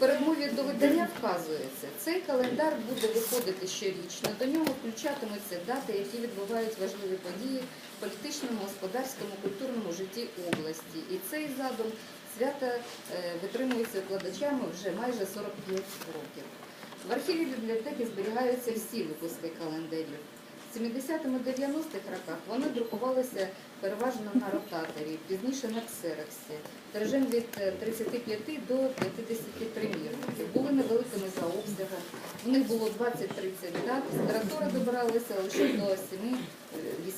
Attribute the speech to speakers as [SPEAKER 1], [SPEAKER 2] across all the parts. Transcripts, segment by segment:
[SPEAKER 1] передмові до видання вказується, цей календар буде виходити щорічно. До нього включатимуться дати, які відбувають важливі події в політичному, господарському, культурному житті області. І цей задум свята е, витримується викладачами вже майже 45 років. В архіві бібліотеки зберігаються всі випуски календарів. В 70-90-х роках вони друкувалися переважно на ротаторі, пізніше на ксероксі. Тиражем від е, 35 до 50 примірників. Були невеликими за обсягом. В них було 20-30 дат. Література добиралася лише до 7-8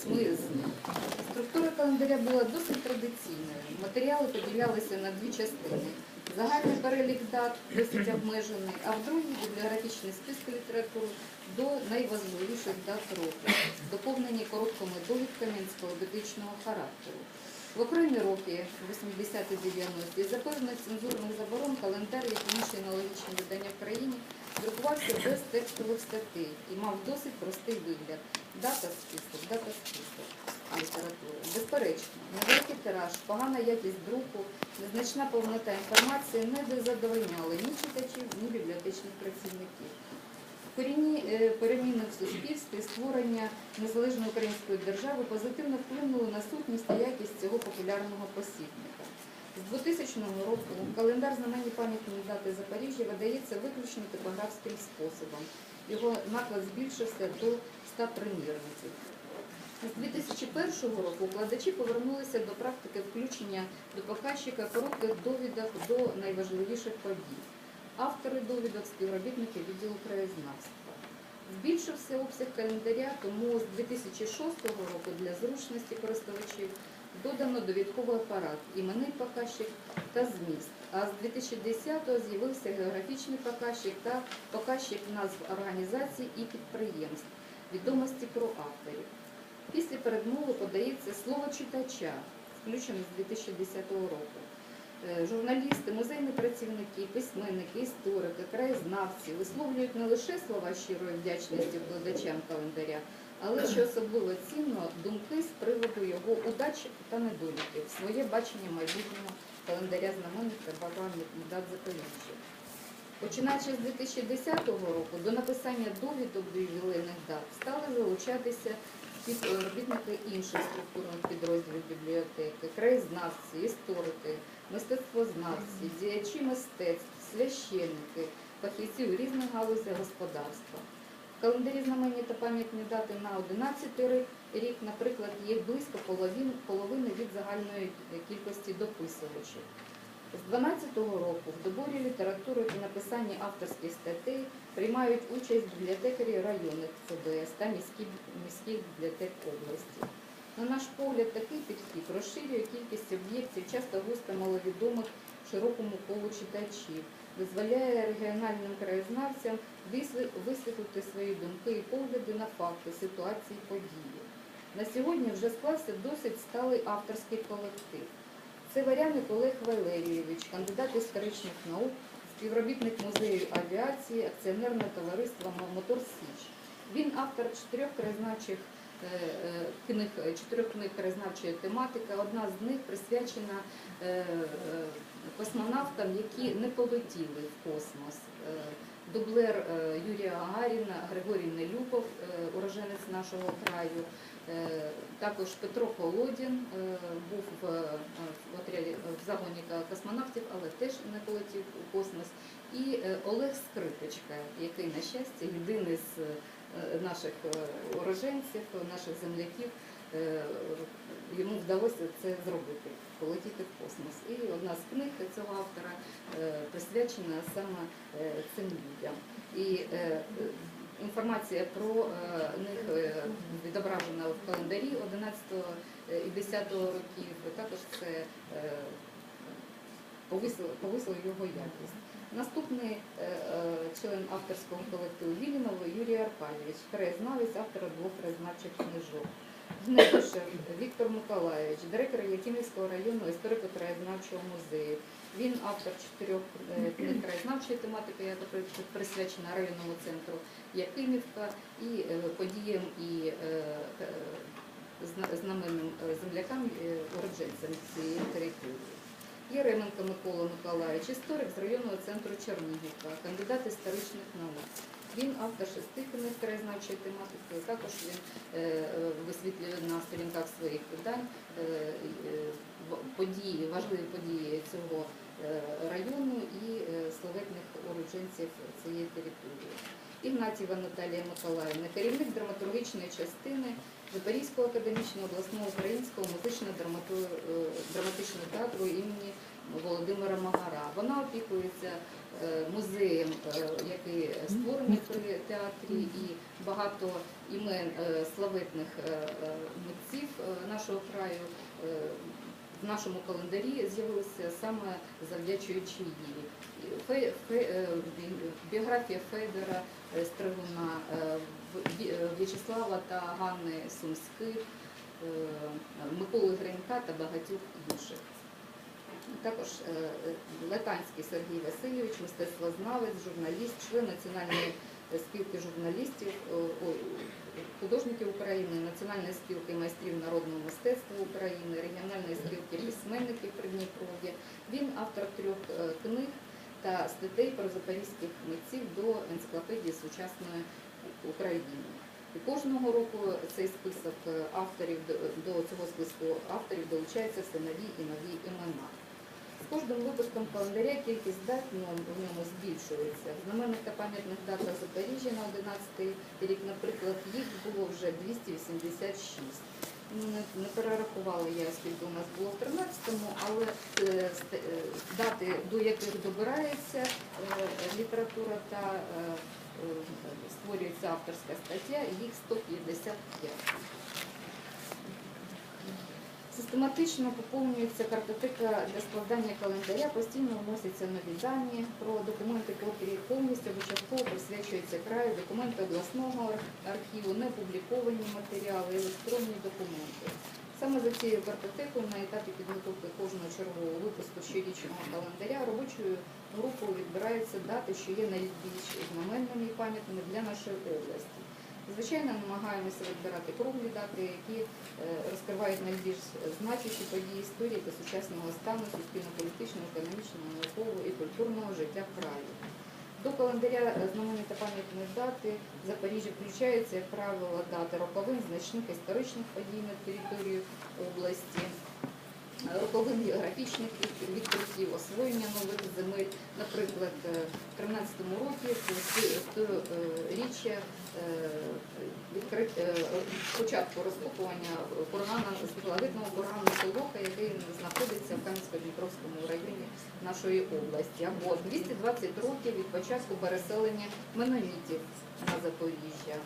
[SPEAKER 1] з них. Структура календаря була досить традиційною. Матеріали поділялися на дві частини. Загальний перелік дат досить обмежений, а в другій бібліографічний список літератури до найважливіших дат року, доповнені короткими довідками енциклопедичного характеру. В окремі роки, 80-90-ті, за певних цензурних заборон календар, як інші аналогічні видання в країні, друкувався без текстових статей і мав досить простий вигляд. Дата список, дата список літератури. Безперечно, невеликий тираж, погана якість друку, незначна повнота інформації не задовольняли ні читачів, ні бібліотечних працівників. Корінні е, переміни в суспільстві, створення незалежної української держави позитивно вплинули на сутність і якість цього популярного посібника. З 2000 року календар знаменні пам'ятні дати Запоріжжя видається виключно типографським способом. Його наклад збільшився до 100 примірників. З 2001 року укладачі повернулися до практики включення до показчика коротких довідок до найважливіших подій. Автори довідок співробітники відділу краєзнавства. Збільшився обсяг календаря, тому з 2006 року для зручності користувачів додано довідковий апарат, іменний показчик та зміст. А з 2010-го з'явився географічний показчик та показчик назв організацій і підприємств, відомості про авторів. Після передмови подається слово читача, включено з 2010 року. Е, Журналісти, музейні працівники, письменники, історики, краєзнавці висловлюють не лише слова щирої вдячності вкладачам календаря, але що особливо цінно думки з приводу його удач та недоліків, своє бачення майбутнього календаря знаменних та пам'ятних дат Запоріжжя. Починаючи з 2010 року до написання довідок до ювілейних дат стали залучатися співробітники інших структурних підрозділів бібліотеки, краєзнавці, історики, мистецтвознавці, діячі мистецтв, священники, фахівці у різних галузях господарства. В календарі знаменні та пам'ятні дати на 11 рік, рік, наприклад, є близько половини від загальної кількості дописувачів. З 12-го року в доборі літератури і написанні авторських статей приймають участь бібліотекарі районних ЦБС та міських бібліотек області. На наш погляд, такий підхід розширює кількість об'єктів, часто густо маловідомих широкому колу читачів, дозволяє регіональним краєзнавцям висвітлити свої думки і погляди на факти, ситуації, події. На сьогодні вже склався досить сталий авторський колектив. Це Варяник Олег Валерійович, кандидат історичних наук, співробітник музею авіації, акціонерне товариство Мотор Січ. Він автор чотирьох краєзнавчих е, е, книг, чотирьох книг краєзнавчої тематики. Одна з них присвячена е, космонавтам, які не полетіли в космос. Дублер Юрія Гагаріна, Григорій Нелюбов, нашого краю. Е, Також Петро Колодін е, був в, е, отряді в загоні космонавтів, але теж не полетів у космос. І Олег Скрипочка, який, на щастя, єдиний з наших уроженців, наших земляків, йому вдалося це зробити, полетіти в космос. І одна з книг цього автора присвячена саме цим людям. І інформація про е, них е, відображена в календарі 11 і 10 років. Також це е, повисило, його якість. Наступний е, е, член авторського колективу Вільнова Юрій Аркадійович, краєзнавець, автор двох краєзнавчих книжок. Гнедишев Віктор Миколаївич, директор Якимівського районного історико-краєзнавчого музею. Він автор чотирьох е, книг краєзнавчої тематики, яка при- присвячена районному центру Якимівка і е, подіям і е, е, знаменним е, землякам, е, уродженцям цієї території. Єременко Микола Миколаївич, історик з районного центру Чернігівка, кандидат історичних наук. Він автор шести книг краєзнавчої тематики. Також він е, е, висвітлює на сторінках своїх видань е, е, події, важливі події цього е, району і славетних уродженців цієї території. Ігнатіва Наталія Миколаївна, керівник драматургічної частини Запорізького академічного обласного українського музично-драматичного театру імені Володимира Магара. Вона опікується е, музеєм, е, який створений при театрі, і багато імен е, славетних митців нашого краю в нашому календарі з'явилися саме завдячуючи їй. Фе- Фе- Біографія Федора е, Стригуна, В'ячеслава та Ганни Сумських, Миколи Гринька та багатьох інших. Також е, е, Летанський Сергій Васильович, мистецтвознавець, журналіст, член Національної спілки журналістів, художників України, Національної спілки майстрів народного мистецтва України, регіональної спілки письменників Придніпров'я. Він автор трьох е, книг та статей про запорізьких митців до енциклопедії сучасної України. І кожного року цей список авторів до цього списку авторів долучаються все нові і нові імена. Кожним випуском календаря кількість дат в ньому, збільшується. Знаменних та пам'ятних датах Запоріжжя на 11 рік, наприклад, їх було вже 286. Ну, не, перерахувала я, скільки у нас було в 13-му, але е, е, дати, до яких добирається е, література та створюється авторська стаття, їх 155. Систематично поповнюється картотека для складання календаря, постійно вносяться нові дані про документи, котрі повністю частково присвячуються краю, документи обласного архіву, неопубліковані матеріали, електронні документи. Саме за цією картотекою на етапі підготовки кожного чергового випуску щорічного календаря робочою групою відбираються дати, що є найбільш знаменними і пам'ятними для нашої області. Звичайно, намагаємося відбирати круглі дати, які е, розкривають найбільш значущі події історії та сучасного стану суспільно-політичного, економічного, наукового і культурного життя краю. До календаря е, та пам'ятної дати Запоріжжя включається, як правило, дати роковин значних історичних подій на території області, роковин географічних від- відкриттів, освоєння нових земель. Наприклад, е, в 13-му році це сторіччя початку розкопування кургана славетного кургану Солоха, який знаходиться в Кам'янсько-Дніпровському районі нашої області, або 220 років від початку переселення менонітів на Запоріжжя.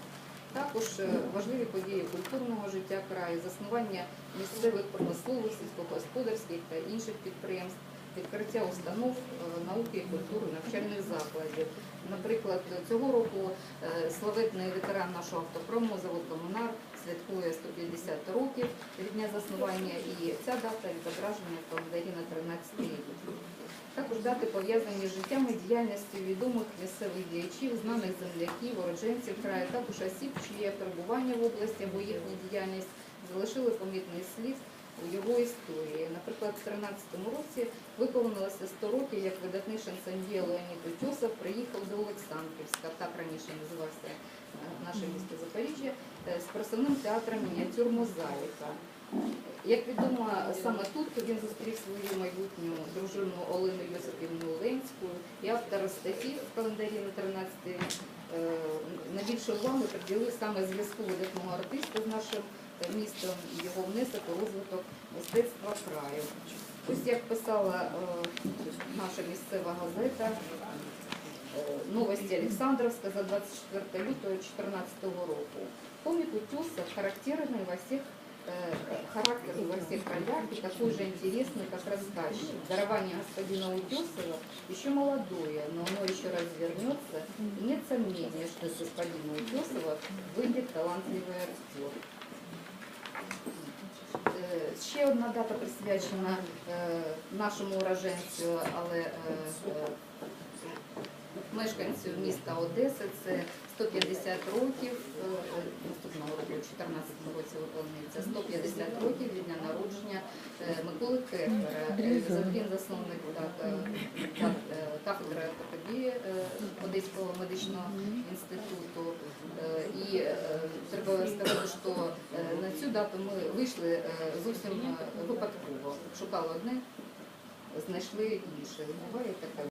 [SPEAKER 1] Також е, важливі події культурного життя краю, заснування місцевих промислових, сільськогосподарських та інших підприємств, відкриття установ е, науки і культури, навчальних закладів. Наприклад, цього року е, славетний ветеран нашого автопрому, завод Комунар, святкує 150 років від дня заснування, і ця дата відображена в на 13 рік. Також дати пов'язані з життям і діяльністю відомих місцевих діячів, знаних земляків, уродженців краю, також осіб, чиє перебування в області або їхня діяльність залишили помітний слід його історії. Наприклад, в 13-му році виповнилося 100 років, як видатний шансоньє Леонід Утьосов приїхав до Олександрівська, так раніше називався е, наше місто Запоріжжя, е, з персонним театром мініатюр Мозаїка. Як відомо, саме тут він зустрів свою майбутню дружину Олену Йосипівну Ленську і автор статті в календарі на 13 рік е, найбільше уваги приділив саме зв'язку видатного артиста з нашим е, містом і його внесок у розвиток мистецтва краю. Ось як писала е, наша місцева газета е, Новості Олександровська за 24 лютого 2014 року. Комик Утесов характерный во всех э, характер во всех ролях и такой же интересный, как рассказчик. Дарование господина Утесова еще молодое, но оно еще развернется. И нет сомнения, что из господина Утесова выйдет талантливый актер. Е, Ще одна дата присвячена е, нашому уроженцю, але мешканців міста Одеси. Це 150 років, е, е, наступного року, у 2014 році виповнюється 150 років від дня народження е, Миколи Керпера. Е, Він засновник кафедри ортопедії Одеського медичного інституту. І треба сказати, що на цю дату ми вийшли зовсім випадково. Шукали одне, знайшли інше. Буває таке.